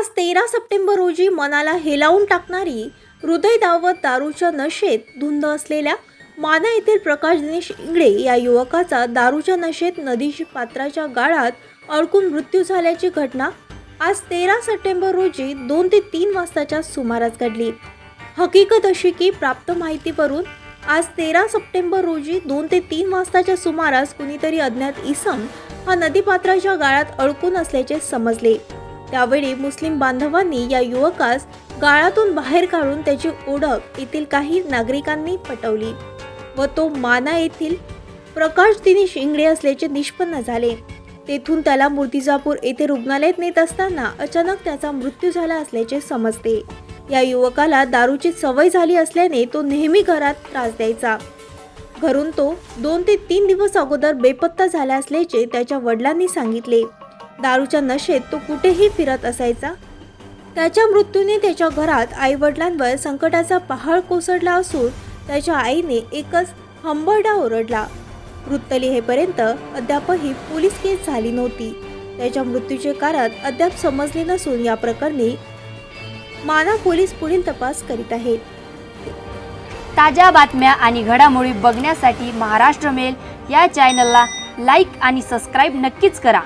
आज तेरा सप्टेंबर रोजी मनाला हेलावून टाकणारी हृदय दावत दारूच्या नशेत धुंद असलेल्या माना येथील प्रकाश दिनेश इंगळे या युवकाचा दारूच्या नशेत नदीशी पात्राच्या गाळात अडकून मृत्यू झाल्याची घटना आज तेरा सप्टेंबर रोजी दोन ते तीन वाजताच्या सुमारास घडली. हकीकत अशी की प्राप्त माहितीवरून आज तेरा सप्टेंबर रोजी दोन ते तीन वाजताच्या सुमारास कुणीतरी अज्ञात इसम हा नदीपात्राच्या गाळात अडकून असल्याचे समजले. त्यावेळी मुस्लिम बांधवांनी या युवकास गाळातून बाहेर काढून त्याची ओळख येथील काही नागरिकांनी पटवली व तो माना येथील प्रकाश दिनेश शिंगडे असल्याचे निष्पन्न झाले. तेथून त्याला मूर्तिजापूर येथे रुग्णालयात नेत असताना अचानक त्याचा मृत्यू झाला असल्याचे समजते. या युवकाला दारूची सवय झाली असल्याने तो नेहमी घरात त्रास द्यायचा. घरून तो दोन ते तीन दिवस अगोदर बेपत्ता झाला असल्याचे त्याच्या वडिलांनी सांगितले. दारूच्या नशेत तो कुठेही फिरत असायचा. त्याच्या मृत्यूने त्याच्या घरात आई वडिलांवर संकटाचा पहाड कोसळला असून त्याच्या आईने एकच हंबरडा ओरडला. वृत्त लिहेपर्यंत अद्यापही पोलीस केस झाली नव्हती. त्याच्या मृत्यूचे कारण अद्याप समजले नसून या प्रकरणी माना पोलीस पुढील तपास करीत आहेत ताज्या बातम्या आणि घडामोडी बघण्यासाठी महाराष्ट्र मेल या चॅनलला लाईक आणि सबस्क्राईब नक्कीच करा.